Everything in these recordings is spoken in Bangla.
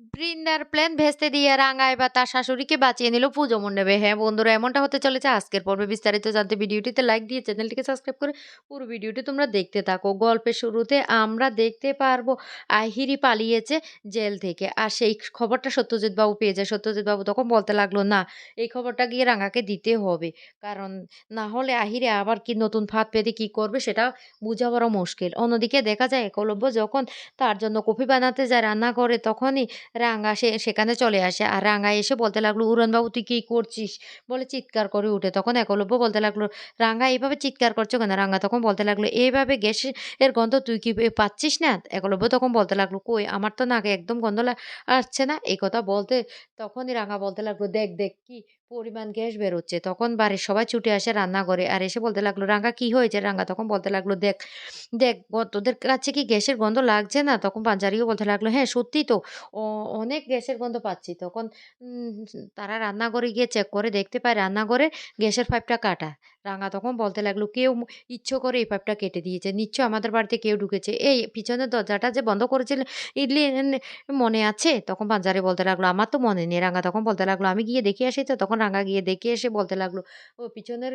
বৃন্দার প্ল্যান ভেস্তে দিয়ে রাঙা এবার তার শাশুড়িকে বাঁচিয়ে নিল পুজো মণ্ডপে। হ্যাঁ বন্ধুরা, এমনটা হতে চলেছে। আজকের পর্বে বিস্তারিত জানতে ভিডিওটিতে লাইক দিয়ে চ্যানেলটিকে সাবস্ক্রাইব করে পুরো ভিডিওটি তোমরা দেখতে থাকো। গল্পের শুরুতে আমরা দেখতে পারব, আহিরি পালিয়েছে জেল থেকে। আর সেই খবরটা সত্যজিৎ বাবু পেয়ে যায়। সত্যজিৎ বাবু তখন বলতে লাগল, না, এই খবরটা গিয়ে রাঙাকে দিতে হবে। কারণ না হলে আহিরে আবার কি নতুন ফাঁদ পেতে কি করবে সেটা বোঝা বড় মুশকিল। অন্যদিকে দেখা যায়, একলব্য যখন তার জন্য কফি বানাতে যায় রান্না করে তখনই রাঙা সে, সেখানে চলে আসে। আর রাঙা এসে বলতে লাগল, উড়নবাবু, তুই কী করছিস? বলে চিৎকার করে উঠে। তখন একলব্য বলতে লাগল, রাঙা এইভাবে চিৎকার করছ কেন? রাঙা তখন বলতে লাগল এইভাবে গ্যাসের এর গন্ধ তুই কি পাচ্ছিস না? একলব্য তখন বলতে লাগল, কই, আমার তো নাকে একদম গন্ধ আসছে না? এই কথা বলতে তখনই রাঙা বলতে লাগল, দেখ দেখ, কি পরিমাণ গ্যাস বেরোচ্ছে তখন বাড়ির সবাই ছুটে আসে রান্না করে আর এসে বলতে লাগল রাঙা কি হয়েছে রাঙা তখন বলতে লাগল দেখ দেখ তোদের কাছে কি গ্যাসের গন্ধ লাগছে না তখন পাঞ্জারিও বলতে লাগল হ্যাঁ সত্যি তো অনেক গ্যাসের গন্ধ পাচ্ছি। তখন তারা রান্নাঘরে গিয়ে চেক করে দেখতে পায় রান্নাঘরে গ্যাসের পাইপটা কাটা। রাঙা তখন বলতে লাগল, "কেউ ইচ্ছে করে এই পাইপটা কেটে দিয়েছে। নিশ্চয়ই আমাদের বাড়িতে কেউ ঢুকেছে। এই পিছনের দরজাটা যে বন্ধ করেছিল ইডলি মনে আছে?" তখন পাঞ্জারি বলতে লাগল, "আমার তো মনে নেই।" রাঙা তখন বলতে লাগল, "আমি গিয়ে দেখে আসি তো?" তখন রাঙা গিয়ে দেখে এসে বলতে লাগল, "ও পিছনের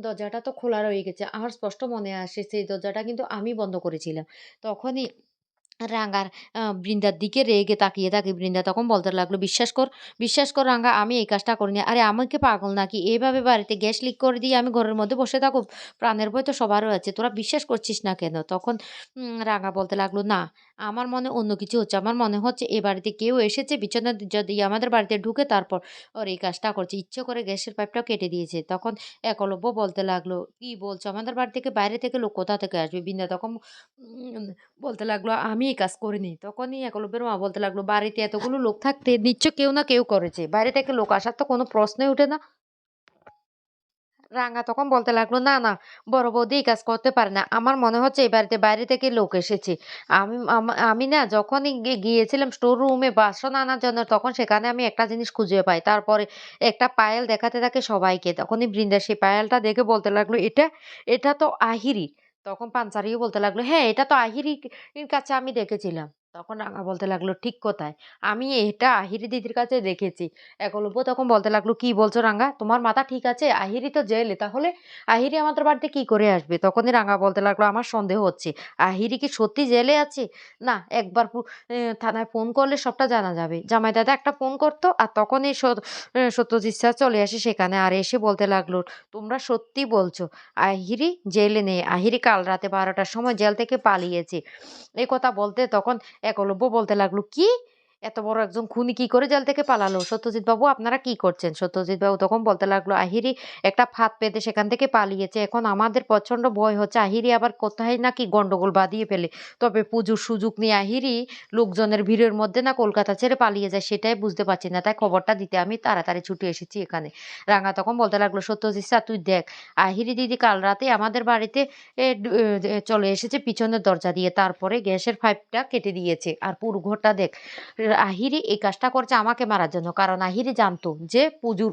দরজাটা তো খোলা রয়ে গেছে। আমার স্পষ্ট মনে আসে সেই দরজাটা কিন্তু আমি বন্ধ করেছিলাম।" তখনই রাঙার আ বৃন্দার দিকে রেগে তাকিয়ে থাকে। বৃন্দা তখন বলতে লাগল, "বিশ্বাস কর, বিশ্বাস কর রাঙা আমি এই কাজটা করিনি। আরে আমাকে পাগল নাকি? এভাবে বাড়িতে গ্যাস লিক করে দিয়ে আমি ঘরের মধ্যে বসে থাকব? প্রাণের ভয় তো সবারও আছে। তোরা বিশ্বাস করছিস না কেন?" তখন উম রাঙা বলতে লাগল, "না, আমার মনে অন্য কিছু হচ্ছে। আমার মনে হচ্ছে এ বাড়িতে কেউ এসেছে বিছানা যদি আমাদের বাড়িতে ঢুকে তারপর ওর এই কাজটা করছে। ইচ্ছে করে গ্যাসের পাইপটাও কেটে দিয়েছে।" তখন একলব্য বলতে লাগল, "কি বলছো? আমাদের বাড়ি থেকে বাইরে থেকে লোক কোথা থেকে আসবে?" বৃন্দা তখন বলতে লাগল, "আমি এই কাজ করিনি।" তখনই একলব্যের মা বলতে লাগল, "বাড়িতে এতগুলো লোক থাকতে নিশ্চয় কেউ না কেউ করেছে। বাইরে থেকে লোক আসার তো কোনো প্রশ্নই ওঠে না।" রাঙা তখন বলতে লাগল, "না, না, বড় বৌদি কাজ করতে পারে না। আমার মনে হচ্ছে এই বাড়িতে বাইরে থেকে লোক এসেছে। আমি আমি না যখনই গিয়েছিলাম স্টোর রুমে বাসন আনার জন্য তখন সেখানে আমি একটা জিনিস খুঁজে পাই। তারপরে একটা পায়েল দেখাতে থাকে সবাইকে। তখনই বৃন্দা সেই পায়েলটা দেখে বলতে লাগল, "এটা, এটা তো আহিরি তখন পাঞ্চারিও বলতে লাগল, "হ্যাঁ, এটা তো আহিরির কাছে আমি দেখেছিলাম।" তখন রাঙা বলতে লাগল, "ঠিক কোথায়? আমি এটা আহিরি দিদির কাছে দেখেছি।" একলব্য তখন বলতে লাগল, "কি বলছো রাঙা? তোমার মাথা ঠিক আছে? আহিরি তো জেলে। তাহলে আহিরি আমাদের বাড়িতে কি করে আসবে?" তখনই রাঙা বলতে লাগল, "আমার সন্দেহ হচ্ছে। আহিরি কি সত্যি জেলে আছে? না, একবার থানায় ফোন করলে সবটা জানা যাবে।" জামাই দাদা একটা ফোন করতো আর তখনই স এ সত্যজিৎ স্যার চলে আসে সেখানে। আর এসে বলতে লাগল, "তোমরা সত্যি বলছো, আহিরি জেলে নেই। আহিরি কাল রাতে বারোটার সময় জেল থেকে পালিয়েছে।" এই কথা বলতে তখন একলব্য বলতে লাগল, "কি? এত বড় একজন খুনি কি করে জেল থেকে পালালো? সত্যজিৎ বাবু আপনারা কি করছেন?" সত্যজিৎ বাবু তখন বলতে লাগল, "আহিরি একটা ফাঁদ পেতে সেখান থেকে পালিয়েছে। এখন আমাদের প্রচণ্ড ভয় হচ্ছে আহিরি আবার কোথায় নাকি গন্ডগোল বাঁধিয়ে ফেলে। তবে পুজোর সুযোগ নিয়ে আহিরি লোকজনের ভিড়ের মধ্যে না কলকাতা ছেড়ে পালিয়ে যায় সেটাই বুঝতে পারছি না। তাই খবরটা দিতে আমি তাড়াতাড়ি ছুটে এসেছি এখানে।" রাঙা তখন বলতে লাগল, "সত্যজিৎ স্যার তুই দেখ, আহিরি দিদি কাল রাতে আমাদের বাড়িতে চলে এসেছে পিছনের দরজা দিয়ে। তারপরে গ্যাসের পাইপটা কেটে দিয়েছে। আর পুরো ঘরটা দেখ আহিরি এই কাজটা করছে আমাকে মারার জন্য। কারণ আহিরি জানতো যে পুজোর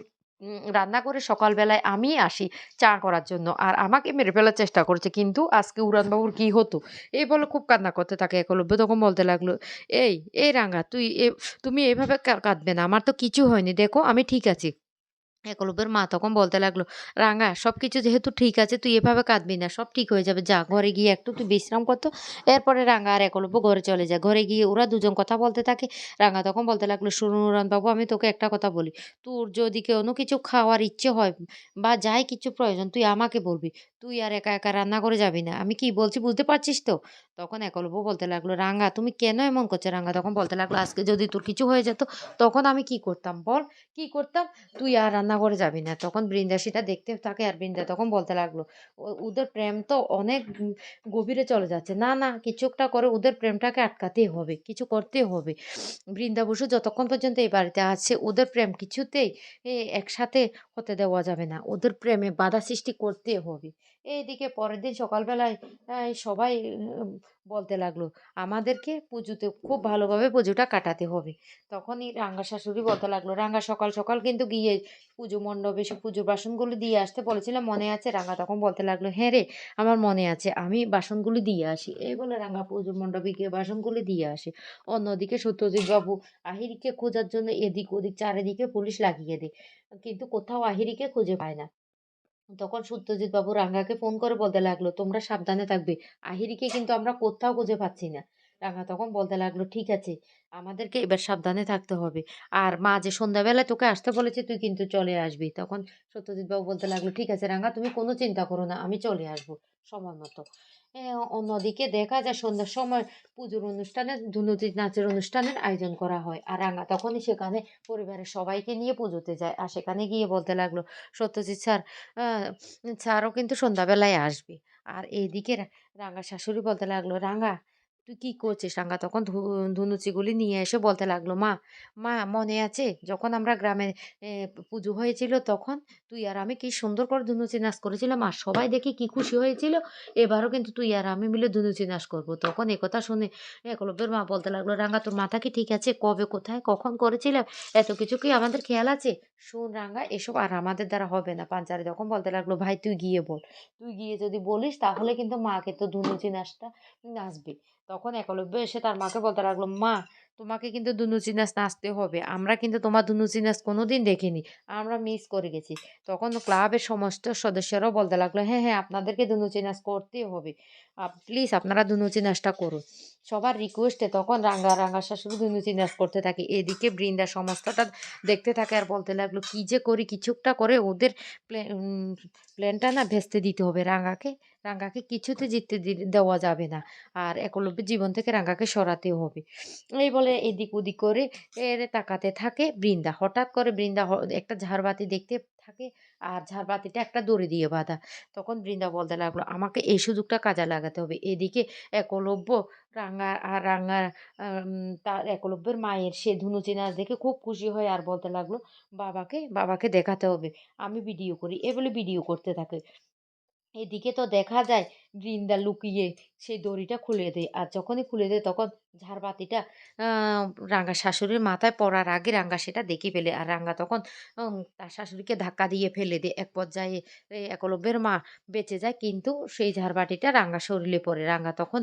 রান্না করে সকালবেলায় আমি আসি চা করার জন্য। আর আমাকে মেরে ফেলার চেষ্টা করছে। কিন্তু আজকে উড়ানবাবুর কি হতো? এই বলে খুব কান্না করতে থাকে একলব্য তখন বলতে লাগল, "এই, এই রাঙা তুই তুমি এভাবে কাঁদবে না। আমার তো কিছু হয়নি। দেখো আমি ঠিক আছি।" একলব্যের মা তখন বলতে লাগল, "রাঙা সব কিছু যেহেতু ঠিক আছে তুই এভাবে কাঁদবি না। সব ঠিক হয়ে যাবে। যা ঘরে গিয়ে একটু তুই বিশ্রাম করতো এরপরে রাঙা আর একলব্য ঘরে চলে যায়। ঘরে গিয়ে ওরা দুজন কথা বলতে থাকে। রাঙা তখন বলতে লাগল, "শোনো বাবু আমি তোকে একটা কথা বলি। তোর যদি কোনো কিছু খাওয়ার ইচ্ছে হয় বা যাই কিছু প্রয়োজন তুই আমাকে বলবি। তুই আর একা, একা রান্না করে যাবি না। আমি কি বলছি বুঝতে পারছিস তো?" তখন একলব্য বলতে লাগল, "রাঙা তুমি কেন এমন করছ?" রাঙা তখন বলতে লাগল, "আজকে যদি তোর কিছু হয়ে যেত তখন আমি কি করতাম বল? কি করতাম? তুই আর রান্নাঘরে যাবি না। তখন বৃন্দা সেটা দেখতে থাকে আর বৃন্দা তখন বলতে লাগল, ওদের প্রেম তো অনেক গভীরে চলে যাচ্ছে। না, না কিছু একটা করে ওদের প্রেমটাকে আটকাতেই হবে। কিছু করতে হবে। বৃন্দা বসু যতক্ষণ পর্যন্ত এই বাড়িতে আছে ওদের প্রেম কিছুতেই একসাথে হতে দেওয়া যাবে না। ওদের প্রেমে বাধা সৃষ্টি করতে হবে। এইদিকে পরের দিন সকালবেলায় সবাই বলতে লাগল, আমাদেরকে পুজোতে খুব ভালোভাবে পুজোটা কাটাতে হবে। তখনই রাঙ্গা শাশুড়ি বলতে লাগল, রাঙ্গা সকাল সকাল কিন্তু গিয়ে পুজো মণ্ডপে সে পুজোর বাসনগুলো দিয়ে আসতে বলেছিলাম, মনে আছে? রাঙ্গা তখন বলতে লাগল হ্যাঁ রে, আমার মনে আছে, আমি বাসনগুলো দিয়ে আসি। এই বলে রাঙ্গা পুজোর মণ্ডপে গিয়ে বাসনগুলো দিয়ে আসে। অন্যদিকে সত্যজিৎ বাবু আহিরিকে খোঁজার জন্য এদিক ওদিক চারিদিকে পুলিশ লাগিয়ে দেয়, কিন্তু কোথাও আহিরিকে খুঁজে পায় না। তখন সত্যজিৎ বাবু রাঙ্গাকে ফোন করে বলতে লাগল, তোমরা সাবধানে থাকবে। আহিরিকে কিন্তু আমরা কোথাও খুঁজে পাচ্ছি না। রাঙ্গা তখন বলতে লাগল, ঠিক আছে, আমাদেরকে এবার সাবধানে থাকতে হবে। আর মা যে সন্ধ্যাবেলায় তোকে আসতে বলেছে, তুই কিন্তু চলে আসবি। তখন সত্যজিৎ বাবু বলতে লাগল, ঠিক আছে রাঙা, তুমি কোনো চিন্তা করো না, আমি চলে আসব সময় মতো। অন্যদিকে দেখা যায় সন্ধ্যার সময় পুজোর অনুষ্ঠানে ধুনুচি নাচের অনুষ্ঠানের আয়োজন করা হয়। আর রাঙা তখনই সেখানে পরিবারের সবাইকে নিয়ে পুজোতে যায়। আর সেখানে গিয়ে বলতে লাগল, সত্যজিৎ স্যার স্যারও কিন্তু সন্ধ্যাবেলায় আসবে। আর এইদিকে রা- রাঙ্গা শাশুড়ি বলতে লাগল রাঙ্গা তুই কি করছিস রাঙ্গা? তখন ধুনুচিগুলি নিয়ে এসে বলতে লাগল, মা মা, মনে আছে যখন আমরা গ্রামে পুজো হয়েছিল তখন তুই আর আমি কি সুন্দর করে ধুনুচি নাচ করেছিলাম? আর সবাই দেখে কি খুশি হয়েছিল? এবারও কিন্তু তুই আর আমি মিলে ধুনুচি নাচ করব। তখন একথা শুনে একলব্যের মা বলতে লাগল, রাঙ্গা, তোর মাথা কি ঠিক আছে? কবে, কোথায়, কখন করেছিলাম? এত কিছু কি আমাদের খেয়াল আছে? শোন রাঙ্গা, এসব আর আমাদের দ্বারা হবে না। পাঞ্চারি তখন বলতে লাগল, ভাই, তুই গিয়ে বল। তুই গিয়ে যদি বলিস তাহলে কিন্তু মাকে তো ধুনুচি নাচটা, নাচবে। তখন একলব্য এসে তার মাকে বলতে লাগল, মা, তোমাকে কিন্তু ধুনুচি নাচ নাচতে হবে। আমরা কিন্তু তোমার ধুনুচি নাচ কোনোদিন দেখিনি। আমরা মিস করে গেছি। তখন ক্লাবের সমস্ত সদস্যরাও বলতে লাগল হ্যাঁ হ্যাঁ আপনাদেরকে ধুনুচি নাচ করতেই হবে। প্লিজ আপনারা ধুনুচি নাচটা করুন। সবার রিকোয়েস্টে তখন রাঙ্গা রাঙ্গা শাশুড়ি ধুনুচি নাচ করতে থাকে। এদিকে বৃন্দা সমস্তটা দেখতে থাকে আর বলতে লাগল, কি যে করি, কিছুটা করে ওদের প্ল্যানটা না ভেস্তে দিতে হবে রাঙ্গাকে রাঙ্গাকে কিছুতে জিততে দেওয়া যাবে না। আর একলব্যের জীবন থেকে রাঙ্গাকে সরাতেও হবে। এই বলে এদিক ওদিক করে এর তাকাতে থাকে বৃন্দা। হঠাৎ করে বৃন্দা একটা ঝাড়বাতি দেখতে থাকে আর ঝাড়বাতিটা একটা দড়ি দিয়ে বাঁধা। তখন বৃন্দা বলতে লাগল, আমাকে এই সুযোগটা কাজে লাগাতে হবে। এদিকে একলব্য রাঙ্গা আর রাঙ্গা তার একলব্যের মায়ের সে ধুনুচি নাচ দেখে খুব খুশি হয় আর বলতে লাগল, বাবাকে বাবাকে দেখাতে হবে। আমি ভিডিও করি। এ বলে ভিডিও করতে থাকে। এদিকে তো দেখা যায় বৃন্দা লুকিয়ে সেই দড়িটা খুলে দেয়। আর যখনই খুলে দেয় তখন ঝাড়বাতিটা রাঙ্গা শাশুড়ির মাথায় পড়ার আগে রাঙ্গা সেটা দেখে ফেলে। আর রাঙ্গা তখন তার শাশুড়িকে ধাক্কা দিয়ে ফেলে দেয়। এক পর্যায়ে একলব্যের মা বেঁচে যায় কিন্তু সেই ঝাড়বাতিটা রাঙ্গা শরীরে পড়ে। রাঙ্গা তখন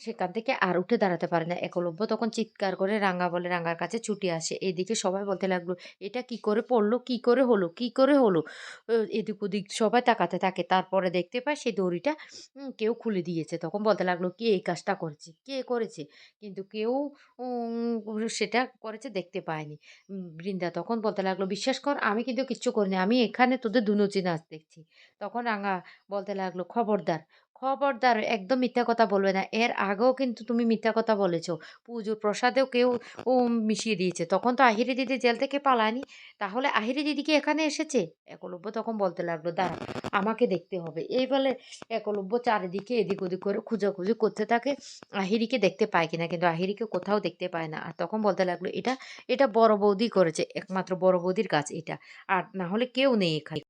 সেখান থেকে আর উঠে দাঁড়াতে পারে না। একলব্য তখন চিৎকার করে রাঙ্গা বলে রাঙ্গার কাছে ছুটে আসে। এদিকে সবাই বলতে লাগল, এটা কি করে পড়ল? কি করে হলো? কি করে হলো? এদিক ওদিক সবাই তাকাতে থাকে। তারপরে দেখতে পায় সেই দড়িটা উম, কেউ খুলে দিয়েছে। তখন বলতে লাগল কে এই কাজটা করেছে? কে করেছে? কিন্তু কেউ সেটা করেছে দেখতে পায়নি। বৃন্দা তখন বলতে লাগল বিশ্বাস কর আমি কিন্তু কিচ্ছু করিনি। আমি এখানে তোদের দুনুচি নাচ দেখছি। তখন রাঙা বলতে লাগল খবরদার খবরদার একদম মিথ্যা কথা বলবে না। এর আগেও কিন্তু তুমি মিথ্যা কথা বলেছ। পুজোর প্রসাদেও কেউ ও মিশিয়ে দিয়েছে। তখন তো আহিরি দিদি জেল থেকে পালায়নি। তাহলে আহিরি দিদি কি এখানে এসেছে? একলব্য তখন বলতে লাগল, দাঁড়া, আমাকে দেখতে হবে। এই বলে একলব্য চারিদিকে এদিক ওদিক করে খোঁজাখুঁজি করতে থাকে। আহিরিকে দেখতে পায় কিনা, কিন্তু আহিরিকে কোথাও দেখতে পায় না। আর তখন বলতে লাগল, এটা এটা বড় বৌদি করেছে। একমাত্র বড় বৌদির কাজ এটা। আর না হলে কেউ নেই এখানে।